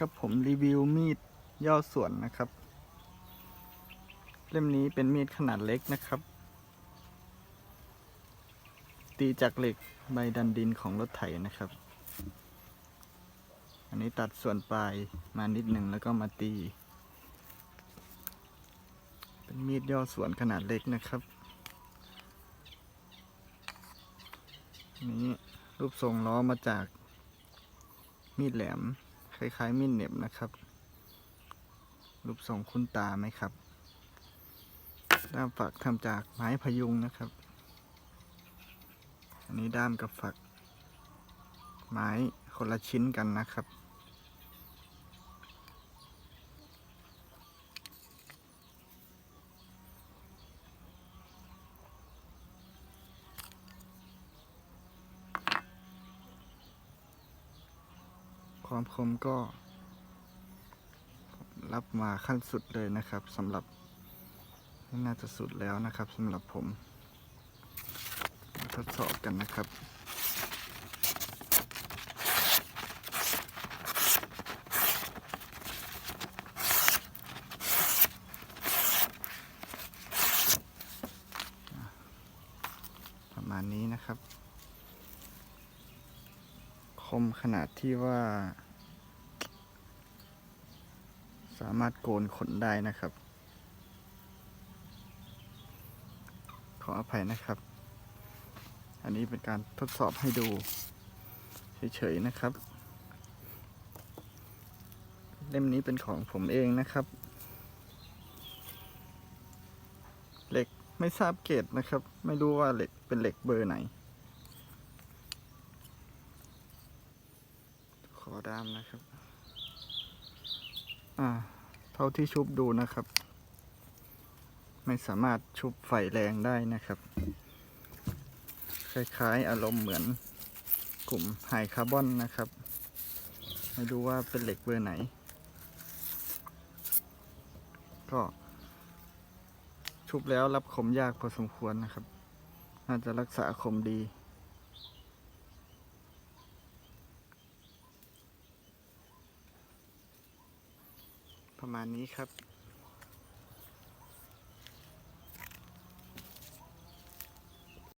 ครับผมรีวิวมีดย่อส่วนนะครับ เล่มนี้เป็นมีดขนาดเล็กนะครับ ตีจากเหล็กใบดันดินของรถไถนะครับ อันนี้ตัดส่วนปลายมานิดหนึ่งแล้วก็มาตี เป็นมีดย่อส่วนขนาดเล็กนะครับนนี้รูปทรงล้อมาจากมีดแหลม คล้ายๆมีดเหน็บนะครับ รูปทรงคุ้นตาไหมครับด้ามฝักทำจากไม้พยุงนะครับ อันนี้ด้ามกับฝัก ไม้คนละชิ้นกันนะครับ ความคมก็ รับมาขั้นสุดเลยนะครับสำหรับน่าจะสุดแล้วนะครับสำหรับผม ทดสอบกันนะครับประมาณนี้นะครับ คมขนาดที่ว่า สามารถโกนขนได้นะครับ ขออภัยนะครับ อันนี้เป็นการทดสอบให้ดูเฉยๆนะครับ เล่มนี้เป็นของผมเองนะครับเหล็กไม่ทราบเกรดนะครับ ไม่รู้ว่าเหล็กเป็นเหล็กเบอร์ไหน อด้ามนะครับ อ่า เท่าที่ชุบดูนะครับ ไม่สามารถชุบไฟแรงได้นะครับ คล้ายๆ อารมณ์เหมือนกลุ่มไฮคาร์บอนนะครับ ไม่รู้ว่าเป็นเหล็กเบอร์ไหน ก็ชุบแล้วรับคมยากพอสมควรนะครับ น่าจะรักษาคมดี ประมาณนี้ครับ